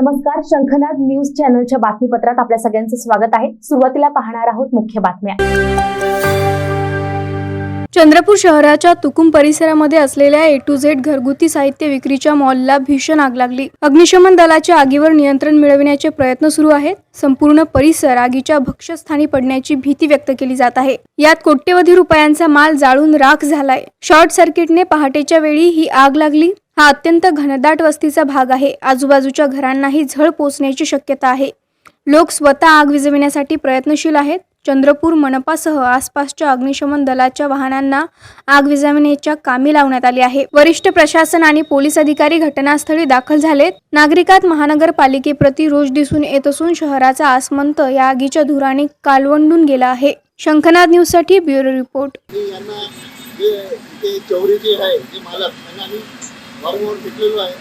नमस्कार शंखनाद न्यूज चॅनलच्या बातमीपत्रात आपल्या सगळ्यांचं स्वागत आहे. सुरुवातीला पाहणार आहोत मुख्य बातम्या. चंद्रपूर शहराच्या तुकुम परिसरामध्ये असलेल्या ए टू झेड घरगुती साहित्य विक्रीच्या मॉलला भीषण आग लागली. अग्निशमन दलाच्या आगीवर नियंत्रण मिळविण्याचे प्रयत्न सुरू आहेत. संपूर्ण परिसर आगीच्या भक्ष्यस्थानी पडण्याची भीती व्यक्त केली जात आहे. यात कोट्यवधी रुपयांचा माल जाळून राख झालाय. शॉर्ट सर्किटने पहाटेच्या वेळी ही आग लागली. हा अत्यंत घनदाट वस्तीचा भाग आहे. आजूबाजूच्या घरांनाही झळ पोचण्याची शक्यता आहे. लोक स्वतः आग विजविण्यासाठी प्रयत्नशील आहेत. चंद्रपूर मनपासह आसपासच्या अग्निशमन दलाच्या वाहनांना आग विझवण्याच्या कामी लावण्यात आली आहे. वरिष्ठ प्रशासन आणि पोलीस अधिकारी घटनास्थळी दाखल झालेत. नागरिकात महानगरपालिकेप्रती रोष दिसून येत असून शहराचा आसमंत या आगीच्या धुराने कालवंडून गेला आहे. शंखनाद न्यूजसाठी ब्युरो रिपोर्ट. वारंवार टिकलेलो आहे.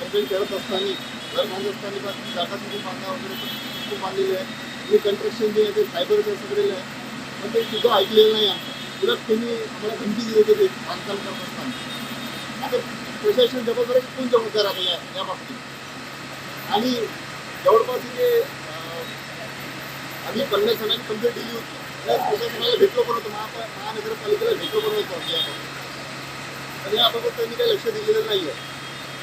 कंप्लेंट करत असताना घर बांधत असताना जागा तिथे बांधा वगैरे पण खूप बांधलेली आहे. आणि कन्स्ट्रक्शन जे आहे ते फायबरचं सगळे आहे. पण ते सुद्धा ऐकलेलं नाही आमचं उलट त्यांनी आम्हाला धमकी दिली होती ते बांधकाम करत असताना आता प्रशासन जबाबदार कोण जबाबदार आहे या या बाबतीत? आणि जवळपास इथे आम्ही पन्नास जणांनी कंप्लेंट दिली होती. त्या प्रशासनाला भेटलो पण होतो. महा महानगरपालिकेला भेटलो पण होतो त्यांनी काही लक्ष दिलेलं नाही आहे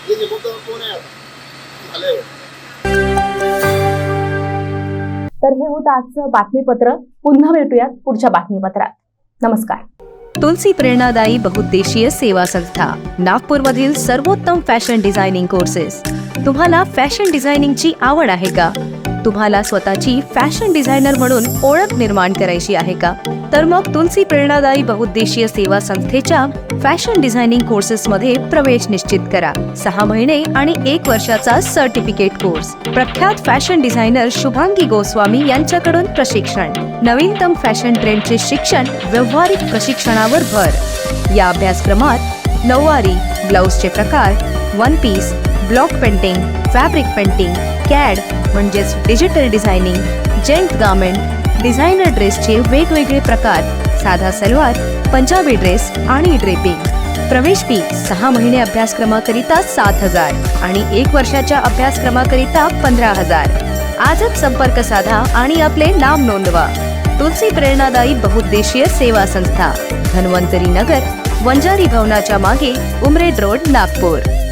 हे जबाबदार कोण आहे आता? झालंय तर हे होतं आजचं बातमीपत्र. पुन्हा भेटूयात पुढच्या बातमीपत्रात. नमस्कार. तुलसी प्रेरणादायी बहुउद्देशीय सेवा संस्था नागपूरमधील सर्वोत्तम फॅशन डिझायनिंग कोर्सेस. तुम्हाला फॅशन डिझायनिंगची आवड आहे का? तुम्हाला स्वतःची फॅशन डिझायनर म्हणून ओळख निर्माण करायची आहे का? तर मग तुलसी प्रेरणादायी बहुउद्देशीय सेवा संस्थेच्या फॅशन डिझायनिंग कोर्सेसमध्ये प्रवेश निश्चित करा. सहा महिने आणि एक वर्षाचा सर्टिफिकेट कोर्स प्रख्यात फॅशन डिझायनर शुभांगी गोस्वामी यांच्याकडून प्रशिक्षण. नवीनतम फॅशन ट्रेंडचे शिक्षण व्यवहारिक प्रशिक्षणावर भर. या अभ्यासक्रमात नऊवारी ब्लाऊजचे प्रकार one piece block painting fabric painting CAD म्हणजेच digital designing gent garment designer ड्रेसचे वेगवेगळे प्रकार साधा सलवार पंजाबी ड्रेस आणि ड्रेपिंग. प्रवेश फी सहा महिने अभ्यासक्रमाकरिता सात हजार आणि एक वर्षाच्या अभ्यासक्रमाकरिता पंधरा हजार. आजच संपर्क साधा आणि आपले नाम नोंदवा. तुलसी प्रेरणादायी बहुउद्देशीय सेवा संस्था धन्वंतरी नगर वंजारी भवनाच्या मागे उमरेड रोड नागपूर.